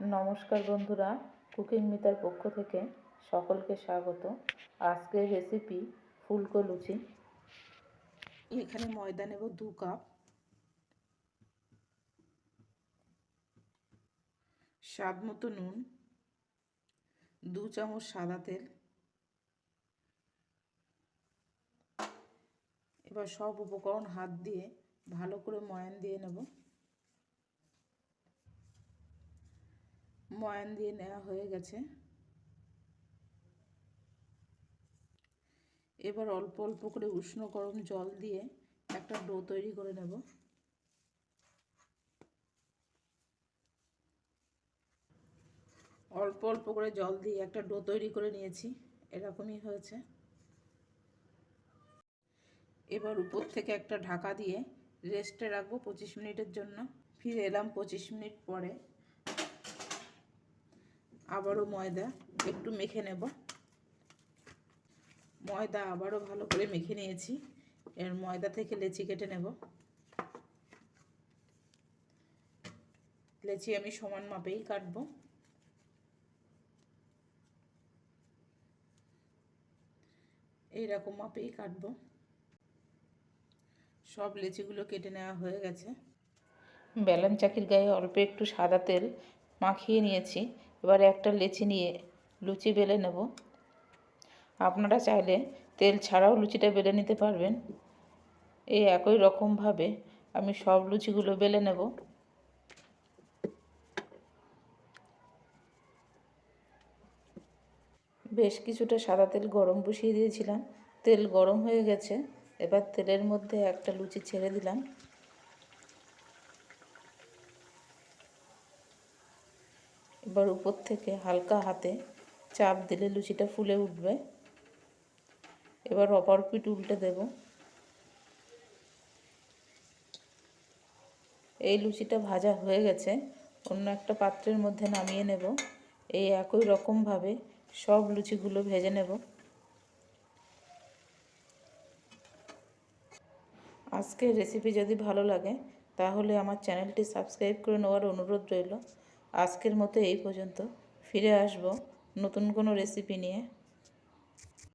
নমস্কার বন্ধুরা, কুকিং মিতার পক্ষ থেকে সকলকে স্বাগত। আজকের রেসিপি ফুলকো লুচি। এখানে ময়দা নেব দু কাপ। স্বাদ মতো নুন। দু চামচ সাদা তেল। এবার সব উপকরণ হাত দিয়ে ভালো করে ময়ান দিয়ে নেব। ময়ান দিয়ে নেওয়া হয়ে গেছে। এবার অল্প অল্প করে উষ্ণ গরম জল দিয়ে একটা ডো তৈরি করে নেব। অল্প অল্প করে জল দিয়ে একটা ডো তৈরি করে নিয়েছি, এরকমই হয়েছে। এবার উপর থেকে একটা ঢাকা দিয়ে রেস্টে রাখব পঁচিশ মিনিটের জন্য। ফিরে এলাম পঁচিশ মিনিট পরে। আবারও ময়দা একটু মেখে নেব। ময়দা আবারও ভালো করে মেখে নিয়েছি। এর ময়দা থেকে লেচি কেটে নেব। লেচি আমি সমান মাপেই কাটবো। এইরকম মাপেই কাটবো। সব লেচিগুলো কেটে নেওয়া হয়ে গেছে। বেলন চাকির গায়ে অল্প একটু সাদা তেল মাখিয়ে নিয়েছি। এবারে একটা লেচি নিয়ে লুচি বেলে নেব। আপনারা চাইলে তেল ছাড়াও লুচিটা বেলে নিতে পারবেন। এই একই রকমভাবে আমি সব লুচিগুলো বেলে নেব। বেশ কিছুটা সাদা তেল গরম বসিয়ে দিয়েছিলাম। তেল গরম হয়ে গেছে। এবার তেলের মধ্যে একটা লুচি ছেড়ে দিলাম। এবার উপর থেকে হালকা হাতে চাপ দিলে লুচিটা ফুলে উঠবে। এবার অপর পিঠ উল্টে দেব। এই লুচিটা ভাজা হয়ে গেছে। অন্য একটা পাত্রের মধ্যে নামিয়ে নেব। এই একই রকমভাবে সব লুচিগুলো ভেজে নেব। আজকের রেসিপি যদি ভালো লাগে, তাহলে আমার চ্যানেলটি সাবস্ক্রাইব করে নেওয়ার অনুরোধ রইল। আজকের মতো এই পর্যন্ত। ফিরে আসব নতুন কোনো রেসিপি নিয়ে।